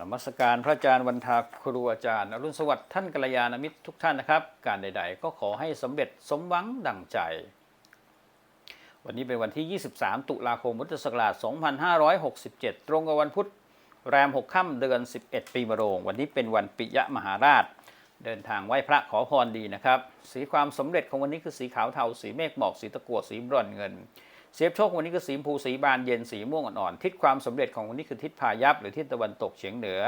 นมัสการพระอาจารย์วันทาครูอาจารย์อรุณสวัสดิ์ท่านกัลยาณมิตรทุกท่านนะครับ การใด ๆ ก็ขอให้สำเร็จสมหวังดังใจ วันนี้เป็นวันที่ 23 ตุลาคมพุทธศักราช 2567 ตรงกับวันพุธแรม 6 ค่ำเดือน 11 ปีมะโรง วันนี้เป็นวันปิยมหาราช เดินทางไหว้พระขอพรดีนะครับ สีความสำเร็จของวันนี้คือสีขาวเทาสีเมฆหมอกสีตะกั่วสีบรอนเงิน เสียบโชควันนี้คือสีชมพูสีบานเย็นสีม่วงอ่อนๆทิศความสำเร็จของวันนี้คือทิศพายัพหรือทิศตะวันตกเฉียงเหนือ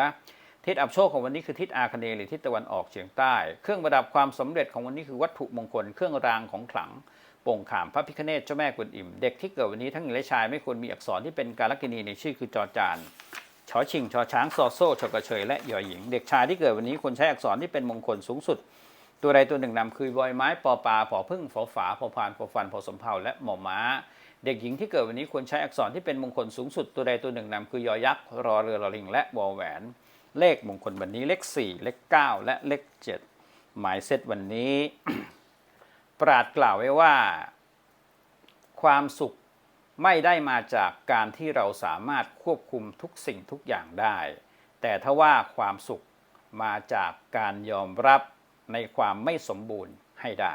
ทิศอับโชคของวันนี้คือทิศอาคเนหรือทิศตะวันออกเฉียงใต้ เครื่องประดับความสำเร็จของวันนี้คือวัตถุมงคลเครื่องรางของขลังโป่งขามพระพิฆเนศเจ้าแม่กวนอิมเด็กที่เกิดวันนี้ทั้งหญิงและชายไม่ควรมีอักษรที่เป็นการลักินีในชื่อคือจอจานชอชิงชอช้างซอโซ่ชกระเชยและหยอหญิง เด็กชายที่เกิดวันนี้ควรใช้อักษรที่เป็นมงคลสูงสุด ตัวใดตัวหนึ่งนำคือบอยไม้ปอปลาผอพึ่งฝอฝาผอพานผอฟันผอสมเภาและหมอม้า เด็กหญิงที่เกิดวันนี้ควรใช้อักษรที่เป็นมงคลสูงสุดตัวใดตัวหนึ่งนำคือยอยักษ์รอเรือรอลิง และวอแหวน เลขมงคลวันนี้เลข 4 เลข 9 และเลข 7 หมายเซตวันนี้ ปราดกล่าวไว้ว่า ความสุขไม่ได้มาจากการที่เราสามารถควบคุมทุกสิ่งทุกอย่างได้ แต่ถ้าว่าความสุขมาจากการยอมรับในความไม่สมบูรณ์ให้ได้